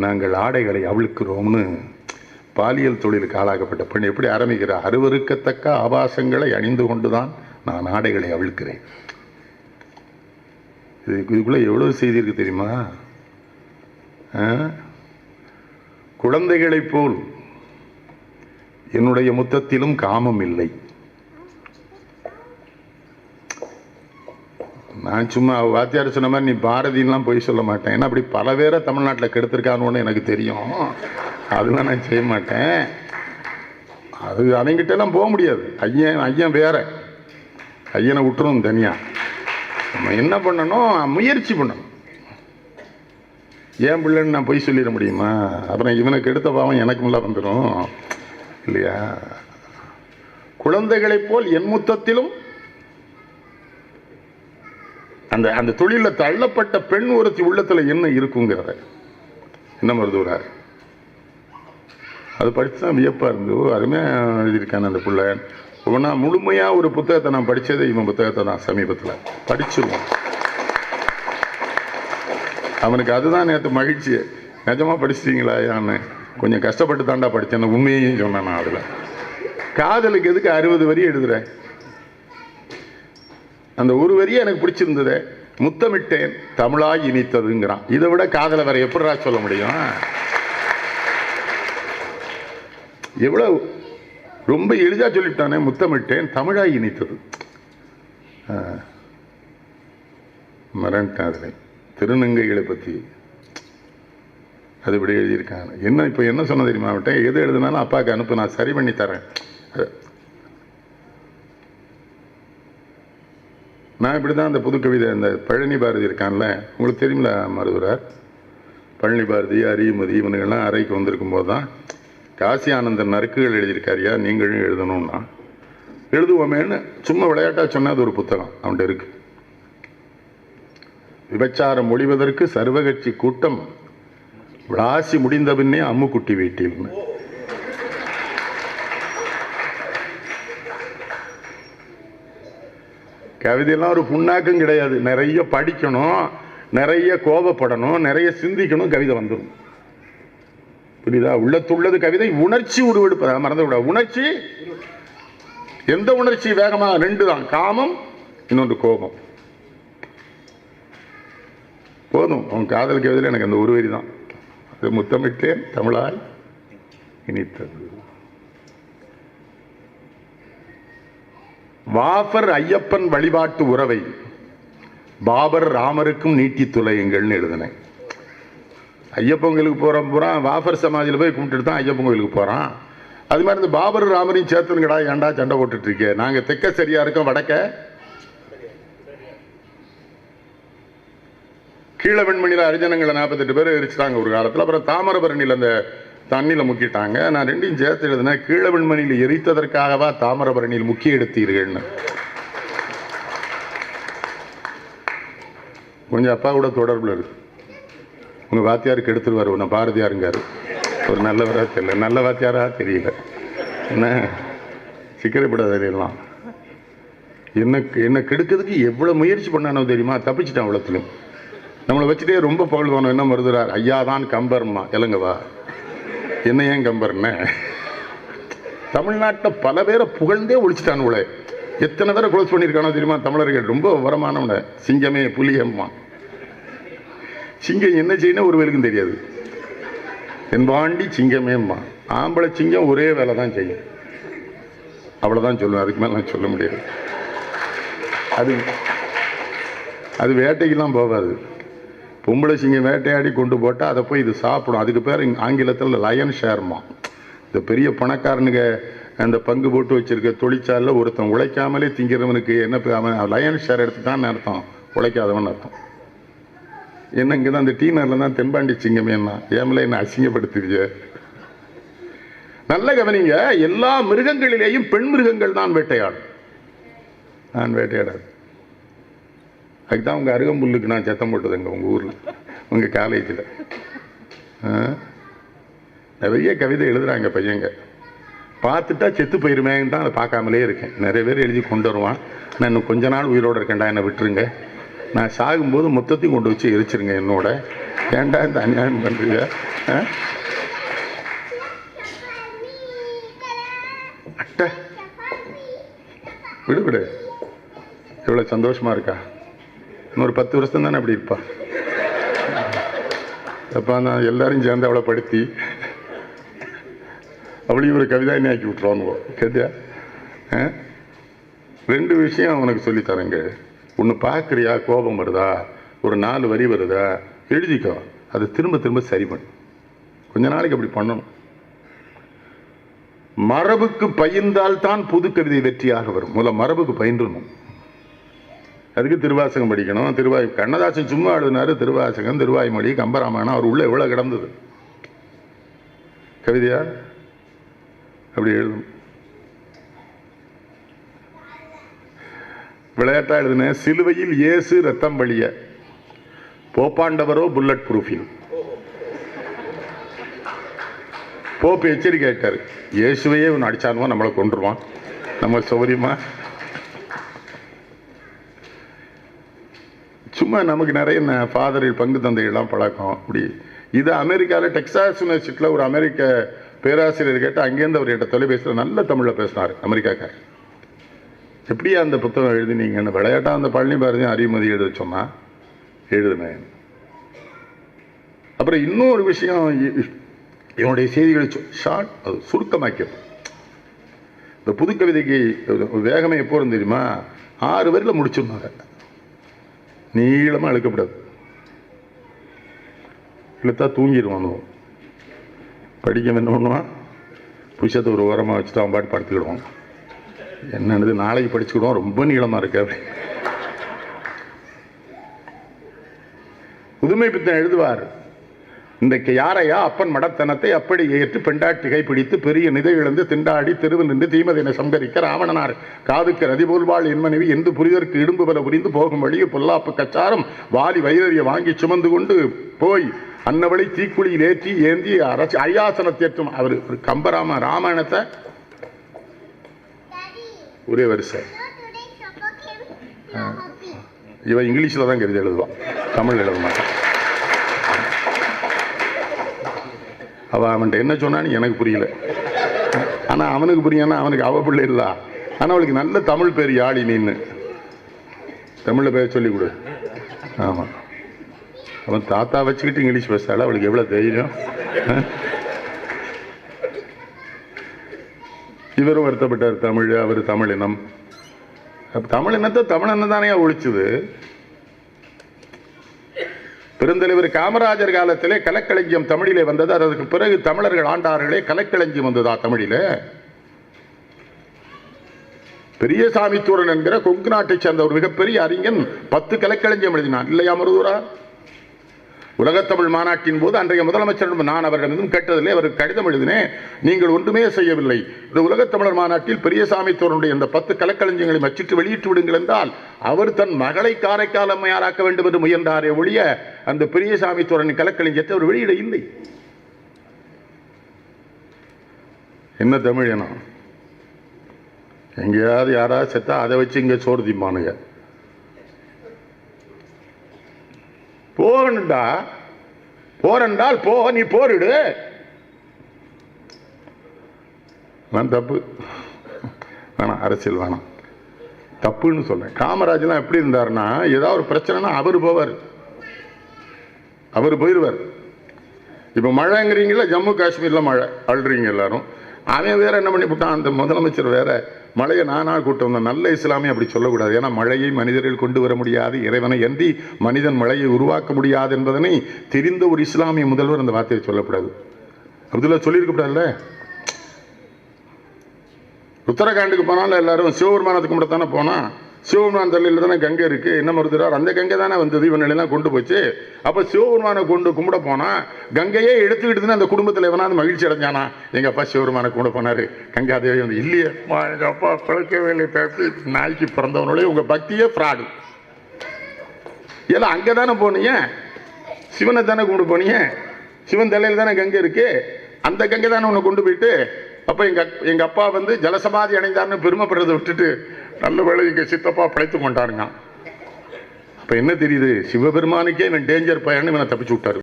நாங்கள் ஆடைகளை அவிழ்க்கிறோம்னு பாலியல் தொழிலுக்கு ஆளாக்கப்பட்ட பெண் எப்படி ஆரம்பிக்கிறார் அருவருக்கத்தக்க ஆபாசங்களை அணிந்து கொண்டுதான் நான் ஆடைகளை அவிழ்க்கிறேன். இது இதுக்குள்ளே எவ்வளவு செய்தி இருக்கு தெரியுமா? ஆ? குழந்தைகளைப் போல் என்னுடைய முத்தத்திலும் காமம் இல்லை. நான் சும்மா வாத்தியார் சொன்ன மாதிரி நீ பாரதிலாம் போய் சொல்ல மாட்டேன். ஏன்னா அப்படி பல பேரை தமிழ்நாட்டில் கெடுத்திருக்கான்னு எனக்கு தெரியும். அதெல்லாம் நான் செய்ய மாட்டேன். அது அவங்கிட்டலாம் போக முடியாது. ஐயன் ஐயன் வேற. ஐயனை விட்டுரும் தனியாக நம்ம என்ன பண்ணணும்? முயற்சி பண்ணணும். ஏன் பிள்ளைன்னு நான் பொய் சொல்லிட முடியுமா? அப்புறம் இவனுக்கு எடுத்த பாவம் எனக்கு முள்ள வந்துடும் இல்லையா? குழந்தைகளைப் போல் என் முத்தத்திலும் அந்த அந்த தொழிலில் தள்ளப்பட்ட பெண் ஒருத்தி உள்ளத்தில் என்ன இருக்குங்கிறத என்ன மருதுவரார் அது படித்து தான் வியப்பாக இருந்து ஓ, அருமையா எழுதியிருக்கான அந்த பிள்ளை. ஒவ்வொன்றா முழுமையாக ஒரு புத்தகத்தை நான் படித்ததே இவன் புத்தகத்தை தான் சமீபத்தில். படிச்சிருவோம் அவனுக்கு அதுதான் நேற்று மகிழ்ச்சி. நிஜமாக படிச்சிட்டீங்களா யான்னு? கொஞ்சம் கஷ்டப்பட்டு தாண்டா படித்தேன் உண்மையையும் சொன்னேன் நான் அதில். காதலுக்கு எதுக்கு அறுபது வரி எழுதுறேன் அந்த ஒரு வரி எனக்கு பிடிச்சிருந்தது முத்தமிட்டேன் தமிழாய் இனித்ததுங்கிறான். இதை விட காதலை வேற எப்படிடா சொல்ல முடியும்? எவ்வளவு ரொம்ப எளிதாக சொல்லிவிட்டானே முத்தமிட்டேன் தமிழாய் இனித்தது. ஆ. மறந்துட்டேன் அதில். திருநங்கைகளை பற்றி அது இப்படி எழுதியிருக்காங்க. என்ன இப்போ என்ன சொன்ன தெரியுமா விட்டேன் எது எழுதுனாலும் அப்பாவுக்கு அனுப்பு நான் சரி பண்ணி தரேன். நான் இப்படி தான் அந்த புது கவிதை அந்த பழனி பாரதி இருக்கான்ல உங்களுக்கு தெரியுமில மருதுரார் பழனி பாரதி அரியமதி இவனுங்கள்லாம் அறைக்கு வந்திருக்கும் போது தான் காசி ஆனந்தன் நறுக்குகள் எழுதியிருக்காரியா நீங்களும் எழுதணும்னா. எழுதுவோமேன்னு சும்மா விளையாட்டா சொன்னால் அது ஒரு புத்தகம் அவன்கிட்ட இருக்கு. விபச்சாரம் ஒழிவதற்கு சர்வகட்சி கூட்டம் விளாசி முடிந்த பின்னே அம்முக்குட்டி வீட்டில்னு கவிதையெல்லாம் ஒரு புண்ணாக்கும் கிடையாது. நிறைய படிக்கணும் நிறைய கோபப்படணும் நிறைய சிந்திக்கணும் கவிதை வந்துடும் புரியுதா? உள்ளத்துள்ளது கவிதை உணர்ச்சி உருவெடுப்பதா மறந்து விட உணர்ச்சி எந்த உணர்ச்சி? வேகமாக ரெண்டு தான். காமம் இன்னொன்று கோபம். போதும். அவன் காதல் கவிதையில் எனக்கு அந்த ஒரு வரி தான். அது முத்தமிட்டேன் தமிழாய் இனித்தது. வாஃபர் ஐயப்பன் வழிபாட்டு உறவை பாபர் ராமருக்கும் நீட்டி துளையுங்கள்னு எழுதினேன். ஐயப்பன் கோயிலுக்கு போகிற பூரா வாஃபர் சமாதியில் போய் கும்பிட்டுட்டு தான் ஐயப்பன் கோயிலுக்கு போகிறான் அது மாதிரி இந்த பாபர் ராமரையும் சேர்த்துங்கடா ஏன்டா சண்டை போட்டுட்டு நாங்கள் தெற்க சரியாக இருக்கோம் வடக்க? கீழ வெண்மணியில் அரிஜனங்களை நாற்பத்தெட்டு பேர் எரிச்சிட்டாங்க ஒரு காலத்தில். அப்புறம் தாமிரபரணியில் அந்த தண்ணியில் முக்கிட்டாங்க. நான் ரெண்டையும் சேர்த்து எழுதினேன் கீழ வெண்மணியில் எரித்ததற்காகவா தாமிரபரணியில் முக்கிய எடுத்தீர்கள்னு. கொஞ்சம் அப்பா கூட தொடர்பில் இருக்கு உங்கள் வாத்தியாருக்கு எடுத்துருவார் உன்னை பாரதியாருங்கார். ஒரு நல்லவராக தெரியல. நல்ல வாத்தியாராக தெரியல. என்ன? சிக்கரைப்படாத தெரியலாம் என்ன என்ன கெடுக்கிறதுக்கு எவ்வளோ முயற்சி பண்ணானோ தெரியுமா? தப்பிச்சிட்டான் அவ்வளோத்திலும் நம்மளை வச்சுட்டே ரொம்ப புகழ்வானோ என்ன மருதுறார்? ஐயா தான் கம்பர்மா இலங்கவா என்ன ஏன் கம்பர்னே தமிழ்நாட்டில் பல பேரை புகழ்ந்தே ஒழிச்சிட்டானுவள எத்தனை பேரை க்ளோஸ் பண்ணியிருக்கானோ தெரியுமா? தமிழர்கள் ரொம்ப வரமானவன. சிங்கமே புலியம்மா. சிங்கம் என்ன செய்யணும் ஒரு வேலுக்கும் தெரியாது. தென்பாண்டி சிங்கமேம்மா. ஆம்பளை சிங்கம் ஒரே வேலை தான் செய்யும். அவ்வளோதான் சொல்லுவேன். அதுக்கு மேலே நான் சொல்ல முடியாது. அது அது வேட்டைக்கெல்லாம் போகாது. பொம்பளை சிங்கம் வேட்டையாடி கொண்டு போட்டால் அதை போய் இது சாப்பிடும். அதுக்கு பேர் ஆங்கிலத்தில் லயன் ஷேர்மா இந்த பெரிய பணக்காரனுங்க அந்த பங்கு போட்டு வச்சிருக்க தொழிற்சாலையில் ஒருத்தன் உழைக்காமலே திங்கிறவனுக்கு என்ன அவன் லயன் ஷேர் எடுத்துதான் அர்த்தம். உழைக்காதவன் அர்த்தம். என்ன இங்கே தான் அந்த டீனரில் தான் தென்பாண்டி சிங்கமே என்ன? ஏமல என்ன அசிங்கப்படுத்துறீங்க நல்ல கவனிங்க எல்லா மிருகங்களிலேயும் பெண் மிருகங்கள் தான் வேட்டையாடும். நான் வேட்டையாடாது. அதுக்கு தான் உங்கள் அருகம்புல்லுக்கு நான் சத்தம் போட்டதுங்க உங்கள் ஊரில். உங்கள் காலேஜில். நிறைய கவிதை எழுதுகிறாங்க பையங்க. பார்த்துட்டா செத்து போயிருமேன்னு தான் அதை பார்க்காமலே இருக்கேன். நிறைய பேர் எழுதி கொண்டு வருவான். நான் இன்னும் கொஞ்ச நாள் உயிரோடு இருக்கேன்டா என்னை விட்டுருங்க. நான் சாகும்போது மொத்தத்தையும் கொண்டு வச்சு எரிச்சிருங்க என்னோட. ஏன்டா இந்த அநியாயம் பண்ணுறீங்க அட்டை. விடு விடு. எவ்வளோ சந்தோஷமாக இருக்கா? இன்னொரு பத்து வருஷம் தானே அப்படி இருப்பா. அப்போ நான் எல்லாரையும் சேர்ந்து அவளை படுத்தி அவளையும் ஒரு கவிதா என்ன ஆக்கி விட்ருவானுவோ கேட்டியா? ஆ? ரெண்டு விஷயம் அவனுக்கு சொல்லித் தரேங்க. ஒன்று பார்க்குறியா? கோபம் வருதா? ஒரு நாலு வரி வருதா? எழுதிக்கோ. அதை திரும்ப திரும்ப சரி பண்ணு. கொஞ்ச நாளைக்கு அப்படி பண்ணணும். மரபுக்கு பயிர்ந்தால் தான் புது கவிதை வெற்றியாக வரும். முதல்ல மரபுக்கு பயின்றணும். அதுக்கு திருவாசகம் படிக்கணும். திருவாய் கண்ணதாசன் சும்மா எழுதினாரு திருவாசகம் திருவாய்மொழி கம்பராமாயணம் அவர் உள்ள எவ்வளோ கிடந்தது? கவிதையா? அப்படி எழுதும். விளையாட்டா எழுதின சிலுவையில் இயேசு ரத்தம் வழிய போப்பாண்டவரோ புல்லட் ப்ரூஃபில். போப்பு எச்சரிக்கை ஆயிட்டாரு. இயேசுவையே ஒன்று அடிச்சானுவா நம்மளை கொண்டுருவான் நம்ம சௌரியமாக சும்மா நமக்கு நிறைய ஃபாதர்கள் பங்கு தந்தைகள்லாம் பழக்கம். அப்படி. இது அமெரிக்காவில் டெக்ஸாஸ் யூனிவர்சிட்டியில் ஒரு அமெரிக்க பேராசிரியர் கேட்டு அங்கேருந்து அவர்கிட்ட தொலைபேசியில் நல்ல தமிழில் பேசினார் அமெரிக்காக்கார் எப்படியா அந்த புத்தகம் எழுதினீங்கன்னு விளையாட்டா அந்த பழனி பாரதி அறிவுமதி எழுத சொன்னால் எழுதுனேன் அப்புறம் இன்னொரு விஷயம் என்னுடைய செய்திகளை ஷார்ட் அது சுருக்கமாக்கியது. இந்த புதுக்கவிதைக்கு வேகமே எப்போ இருந்து தெரியுமா? ஆறு வரியில் முடிச்சிருந்தாங்க. நீளமாக இழுக்கக்கூடாது இழுத்தா தூங்கிடுவான் படிக்க என்ன பண்ணுவான் புஷத்தை ஒரு ஓரமாக வச்சுட்டு அவன் பாட்டு படுத்துக்கிடுவான். என்னென்னது நாளைக்கு படிச்சுக்கிடுவோம் ரொம்ப நீளமாக இருக்கு அப்படி புதுமை பித்தன் எழுதுவார் இன்றைக்கு யாரையா அப்பன் மடத்தனத்தை அப்படி ஏற்று பெண்டாட்டிகை பிடித்து பெரிய நிதை இழந்து திண்டாடி தெருவு நின்று தீமதினை சம்பரிக்க ராவணனார். காதுக்கு ரதிபோல்வாள் என் மனைவி என்று புரிதற்கு இடும்பு பல புரிந்து போகும் வழியில் பொல்லாப்பு கச்சாரம் வாலி வைரறிய வாங்கி சுமந்து கொண்டு போய் அன்னவளை தீக்குழியில் ஏற்றி ஏந்தி அரசு அரியாசனத்தை ஏற்றும் அவர் கம்பராம ராமாயணத்தை ஒரே வரிசை. இவன் இங்கிலீஷில் தான் கருதி எழுதுவான். தமிழ் எழுத மாட்டான். அவள் அவன்கிட்ட என்ன சொன்னான்னு எனக்கு புரியல. ஆனால் அவனுக்கு புரியானா அவனுக்கு அவள் பிள்ளை இல்ல. ஆனால் அவளுக்கு நல்ல தமிழ் பேர் யாழி நின்று தமிழில் பேர் சொல்லி கொடு. ஆமாம் அவன் தாத்தா வச்சுக்கிட்டு இங்கிலீஷ் பேசுறாள்? அவளுக்கு எவ்வளோ தைரியம்? ஆ? இவரும் வருத்தப்பட்டார் தமிழ் அவர் தமிழினம். தமிழினத்தை தமிழ் இனத்தை தமிழ் தானே ஒழிச்சுது? பெருந்தலைவர் காமராஜர் காலத்திலே கலக்களஞ்சியம் தமிழிலே வந்தது. அதற்கு பிறகு தமிழர்கள் ஆண்டார்களே கலக்களஞ்சியம் வந்ததா தமிழிலே? பெரியசாமித்தூரன் என்கிற கொங்கு நாட்டை சேர்ந்த ஒரு மிகப்பெரிய அறிஞன் பத்து கலக்களஞ்சியம் எழுதினான். இல்லையா மருதூரா? உலகத்தமிழ் மாநாட்டின் போது அன்றைய முதலமைச்சரிடம் நான் அவரிடமிருந்து கேட்டதில்லை அவருக்கு கடிதம் எழுதினேன். நீங்கள் ஒன்றுமே செய்யவில்லை. இந்த உலகத்தமிழர் மாநாட்டில் பெரியசாமி தோருடைய இந்த பத்து கலக்களஞ்சியங்களை மச்சிட்டு வெளியிட்டு விடுங்கள் என்றால் அவர் தன் மகளை காரைக்கால் அம்மையாராக்க வேண்டும் என்று முயன்றாரே ஒழிய அந்த பெரியசாமி தோரனின் கலக்களஞ்சியத்தை அவர் வெளியிட இல்லை. என்ன தமிழ் எங்கேயாவது யாராவது செத்தா அதை வச்சு இங்கே சோறு திம்பானுங்க. போகணுண்டா போறென்றால் போ நீ போரிடு. நான் தப்பு. வேணாம் அரசியல் வேணாம். தப்புன்னு சொல்றேன். காமராஜ்லாம் எப்படி இருந்தாருன்னா ஏதாவது ஒரு பிரச்சனைனா அவர் போவார். அவர் போயிடுவார் இப்போ மழைங்கிறீங்களா ஜம்மு காஷ்மீரில் மழை அழுறீங்க எல்லாரும். அவன் வேற என்ன பண்ணிவிட்டான் அந்த முதலமைச்சர் வேற. மழையை நானா கூட்டம் வந்தேன். நல்ல இஸ்லாமே அப்படி சொல்லக்கூடாது. ஏன்னா மழையை மனிதர்கள் கொண்டு வர முடியாது. இறைவனை எந்தி மனிதன் மழையை உருவாக்க முடியாது என்பதனை தெரிந்த ஒரு இஸ்லாமிய முதல்வர் அந்த வார்த்தையை சொல்லக்கூடாது. அப்துல்லா சொல்லியிருக்கப்படாதுல்ல உத்தரகாண்டுக்கு போனாலும் எல்லாரும் சிவபெருமானத்துக்கு மட்டும் தானே போனால் சிவபெருமான் தலையில் தானே கங்கை இருக்குது என்ன மறுத்துறார் அந்த கங்கை தானே வந்தது. இவனெல்லாம் கொண்டு போச்சு. அப்போ சிவபெருமானை கொண்டு கும்பிட போனால் கங்கையே எடுத்துக்கிட்டுன்னு அந்த குடும்பத்தில் எவனாவது மகிழ்ச்சி அடைஞ்சானா? எங்கள் அப்பா சிவபெருமானை கும்பிட போனார்? கங்கா தேவி வந்து இல்லையே எங்கள் அப்பா பிழைக்க வேலை பேசி நாய்க்கு பிறந்தவனோடய உங்கள் பக்தியே ஃப்ராடு எல்லாம் அங்கே தானே போனீங்க. சிவனை தானே கும்பிட போனீங்க. சிவன் தலையில் தானே கங்கை இருக்கு. அந்த கங்கை தானே உன்னை கொண்டு போயிட்டு அப்போ எங்கள் எங்கள் அப்பா வந்து ஜலசமாதி அடைந்தார்னு பெருமைப்படுறதை விட்டுட்டு நல்ல வேலை எங்கள் சித்தப்பா பிழைத்து கொண்டாருங்க. அப்போ என்ன தெரியுது? சிவபெருமானுக்கே இவன் டேஞ்சர் பையன்னு இவனை தப்பிச்சு விட்டாரு.